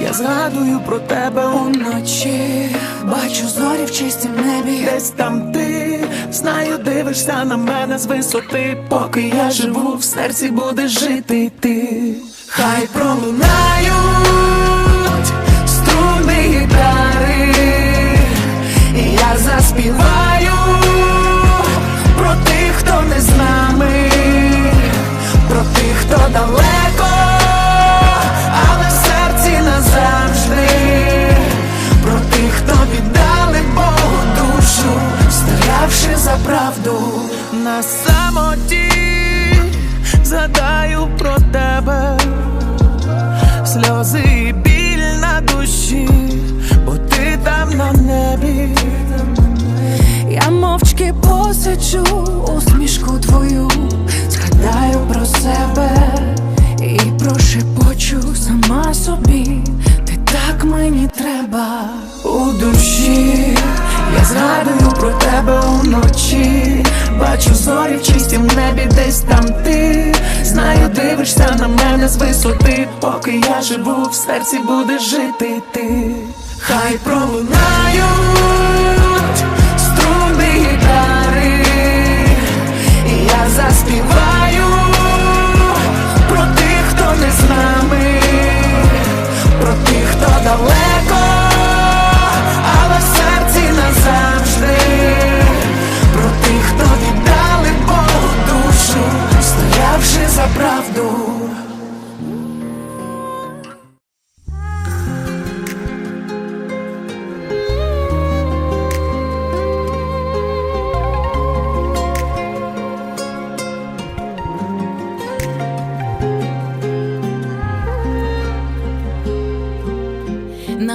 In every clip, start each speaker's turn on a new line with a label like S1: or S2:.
S1: я згадую про тебе
S2: уночі бачу зорі в чистім небі.
S1: Десь там ти, знаю, дивишся на мене з висоти, поки я живу, в серці будеш жити ти. Хай пролунають за правду. На самоті, згадаю про тебе, сльози зорі в небі, десь там ти. Знаю, дивишся на мене з висоти, поки я живу, в серці будеш жити ти. Хай пролунають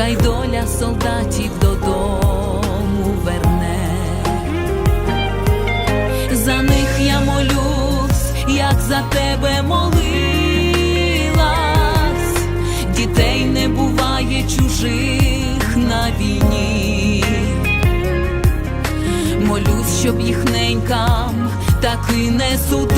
S3: Хай доля солдатів додому верне. За них я молюсь, як за тебе молилась. Дітей не буває чужих на війні. Молюсь, щоб їх ненькам так і не судилось,